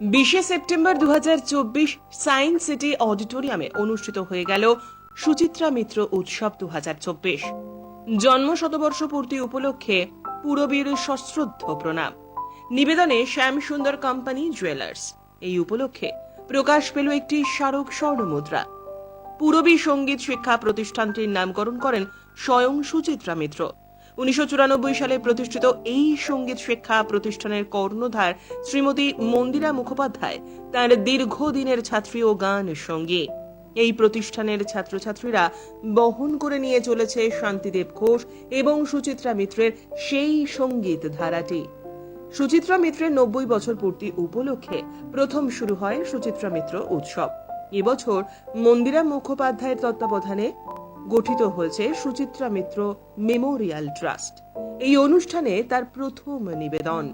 বিশে সেপ্টেম্বর দু science city অডিটোরিয়ামে অনুষ্ঠিত হয়ে গেল সুচিত্রা মিত্র উৎসব দু হাজার চব্বিশ। জন্ম শতবর্ষ পূর্তি উপলক্ষে পুরবীর সশ্রদ্ধ প্রণাম। নিবেদনে শ্যাম সুন্দর কোম্পানি জুয়েলার্স। এই উপলক্ষে প্রকাশ পেল একটি স্মারক স্বর্ণ মুদ্রা পুরবী সংগীত শিক্ষা প্রতিষ্ঠানটির নামকরণ করেন স্বয়ং সুচিত্রা মিত্র। উনিশশো সালে প্রতিষ্ঠিত এই সংগীত শিক্ষা প্রতিষ্ঠানের কর্ণধার শ্রীমতী মন্দিরা মুখোপাধ্যায় তার দীর্ঘদিনের ছাত্রী ও গান সঙ্গী। এই প্রতিষ্ঠানের ছাত্রছাত্রীরা বহন করে নিয়ে চলেছে শান্তিদেব ঘোষ এবং সুচিত্রা মিত্রের সেই সংগীত ধারাটি। সুচিত্রা মিত্রের নব্বই বছর পূর্তি উপলক্ষে প্রথম শুরু হয় সুচিত্রা মিত্র উৎসব। এবছর মন্দিরা মুখোপাধ্যায়ের তত্ত্বাবধানে গঠিত হয়েছে সুচিত্রা মিত্র মেমোরিয়াল ট্রাস্ট। এই অনুষ্ঠানে তার প্রথম নিবেদন।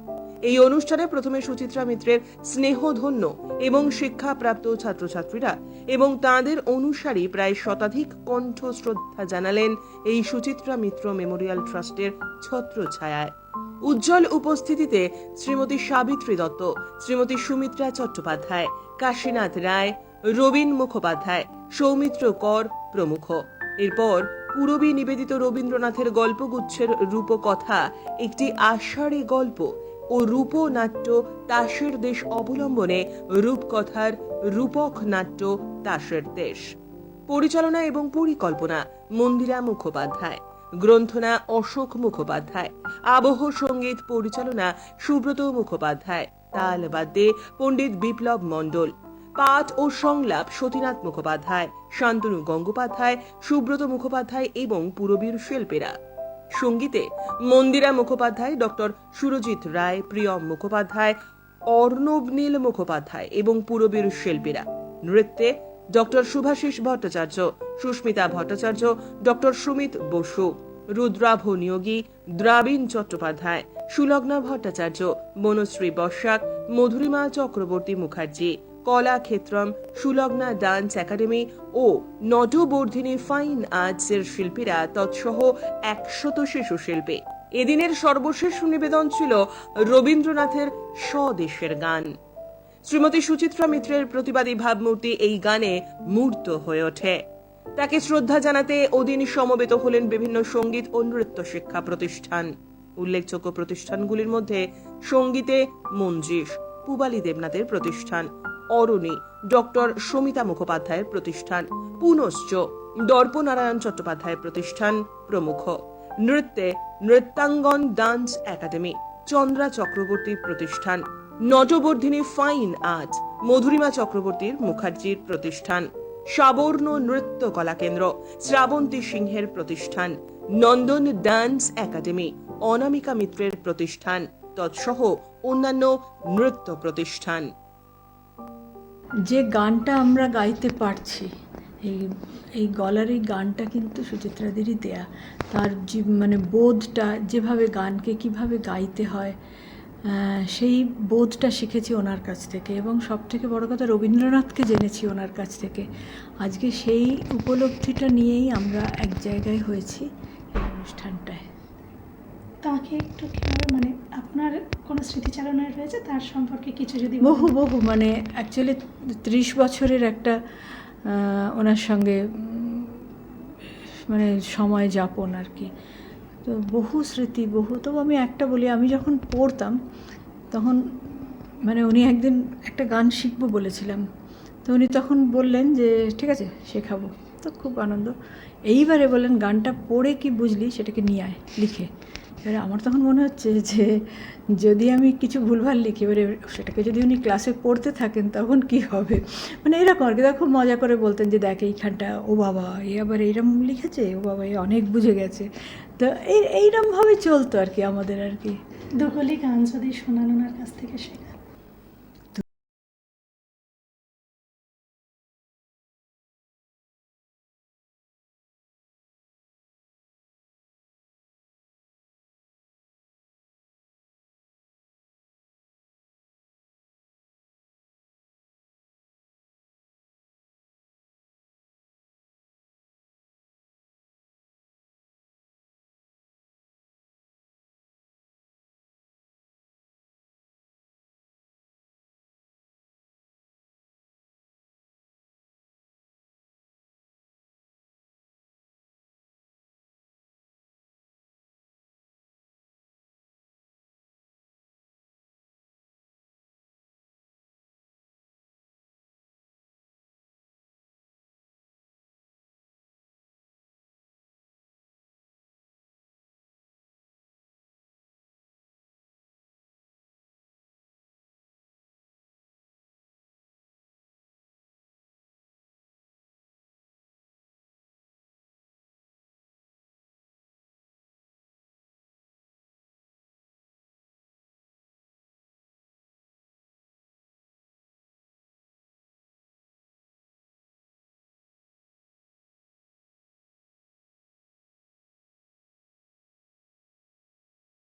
এই অনুষ্ঠানে প্রথমে সুচিত্রা মিত্রের স্নেহধন্য এবং শিক্ষাপ্রাপ্ত ছাত্রছাত্রীরা এবং তাদের অনুসারী প্রায় শতাধিক কণ্ঠ শ্রদ্ধা জানালেন এই সুচিত্রা মিত্র মেমোরিয়াল ট্রাস্টের ছত্রছায়ায়। উজ্জ্বল উপস্থিতিতে শ্রীমতী সাবিত্রী দত্ত, শ্রীমতী সুমিত্রা চট্টোপাধ্যায়, কাশীনাথ রায়, রবীন মুখোপাধ্যায়, সৌমিত্র কর প্রমুখ। এরপর পূরবী নিবেদিত রবীন্দ্রনাথের গল্পগুচ্ছের রূপকথা, একটি আষাঢ়ী গল্প ও রূপনাট্য তাসের দেশ অবলম্বনে রূপকথার রূপক নাট্য তাসের দেশ। পরিচালনা এবং পরিকল্পনা মন্দিরা মুখোপাধ্যায়, গ্রন্থনা অশোক মুখোপাধ্যায়, আবহ সংগীত পরিচালনা সুব্রত মুখোপাধ্যায়, তাল বাদ্যে পণ্ডিত বিপ্লব মণ্ডল পাঠ ও সংলাপ সতীনাথ মুখোপাধ্যায়, শান্তনু গঙ্গোপাধ্যায়, সুব্রত মুখোপাধ্যায় এবং পুরবীর শিল্পীরা। সঙ্গীতে মন্দিরা মুখোপাধ্যায়, ডক্টর সুরজিৎ রায়, প্রিয়ম মুখোপাধ্যায়, অর্ণব নীল মুখোপাধ্যায় এবং পুরবীর শিল্পীরা। নৃত্যে doctor Subhasis Bhattacharya, Susmita Bhattacharya, doctor Sumit Basu, Rudrabh Niyogi Drabin Chattopadhyay, Sulagna Bhattacharya Banashree Barshak, Madhurima Chakraborty Mukherjee Kala Kshetram Sulagna dance academy ও নটবর্ধিনী ফাইন আর্টসের শিল্পীরা তৎসহ একশত শিশু শিল্পী। এদিনের সর্বশেষ নিবেদন ছিল রবীন্দ্রনাথের স্বদেশের গান। শ্রীমতী সুচিত্রা মিত্রের প্রতিবাদী ভাবমূর্তি এই গানে মূর্ত হয়ে ওঠে। তাকে শ্রদ্ধা জানাতে ওদিন সমবেত হলেন বিভিন্ন সংগীত ও নৃত্য শিক্ষা প্রতিষ্ঠান। উল্লেখযোগ্য প্রতিষ্ঠানগুলির মধ্যে সঙ্গীতে মঞ্জিস পুবালি দেবনাথের প্রতিষ্ঠান অরণি, ডক্টর সমিতা মুখোপাধ্যায়ের প্রতিষ্ঠান, পুনশ্চ দর্পনারায়ণ চট্টোপাধ্যায়ের প্রতিষ্ঠান প্রমুখ। নৃত্যে নৃত্যাঙ্গন ডান্স একাডেমি, চন্দ্রা চক্রবর্তীর প্রতিষ্ঠান নটবর্ধিনী ফাইন আর্ট মধুরিমা চক্রবর্তীর মুখার্জির প্রতিষ্ঠান, সাবর্ণ নৃত্য কলা কেন্দ্র, শ্রাবন্তী সিংহের প্রতিষ্ঠান, নন্দন ডান্স একাডেমি, অনামিকা মিত্রের প্রতিষ্ঠান, তৎসহ অন্যান্য নৃত্য প্রতিষ্ঠান। যে গানটা আমরা গাইতে পারছি, এই এই গলার এই গানটা কিন্তু সুচিত্রাদেরই দেয়া। তার মানে বোধটা, যেভাবে গানকে কীভাবে গাইতে হয় সেই বোধটা শিখেছি ওনার কাছ থেকে এবং সব থেকে বড় কথা রবীন্দ্রনাথকে জেনেছি ওনার কাছ থেকে। আজকে সেই উপলব্ধিটা নিয়েই আমরা এক জায়গায় হয়েছি এই অনুষ্ঠানটায়। তাকে একটু কীভাবে মানে আপনার কোনো স্মৃতিচারণা রয়েছে? তার সম্পর্কে কিছু যদি বহু বহু মানে অ্যাকচুয়ালি ত্রিশ বছরের একটা ওনার সঙ্গে মানে সময় যাপন আর কি। তো বহু স্মৃতি, বহু, তবু আমি একটা বলি, আমি যখন পড়তাম, তখন মানে উনি একদিন একটা গান শিখব বলেছিলাম। তো উনি তখন বললেন যে, ঠিক আছে, শেখাবো। তো খুব আনন্দ। এইবারে বললেন, গানটা পড়ে কি বুঝলি, সেটাকে নিয়ে আয়, লিখে। এবারে আমার তখন মনে হচ্ছে যে যদি আমি কিছু ভুলভাল লিখি, এবারে সেটাকে যদি উনি ক্লাসে পড়তে থাকেন, তখন কি হবে? মানে এরকম আর কি। খুব মজা করে বলতেন যে, দেখ, এইখানটা, ও বাবা, এ আবার এইরকম লিখেছে, ও বাবা, এ অনেক বুঝে গেছে। তো এই এইরকমভাবে চলতো আর কি আমাদের আর কি। দুকলি গান যদি শোনানোনার কাছ থেকে শেখা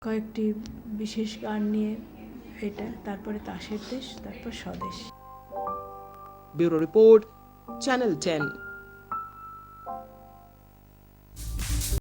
কয়েকটি বিশেষ গান নিয়ে এটা তারপরে তাসের দেশ তারপর স্বদেশ। Bureau report channel ten.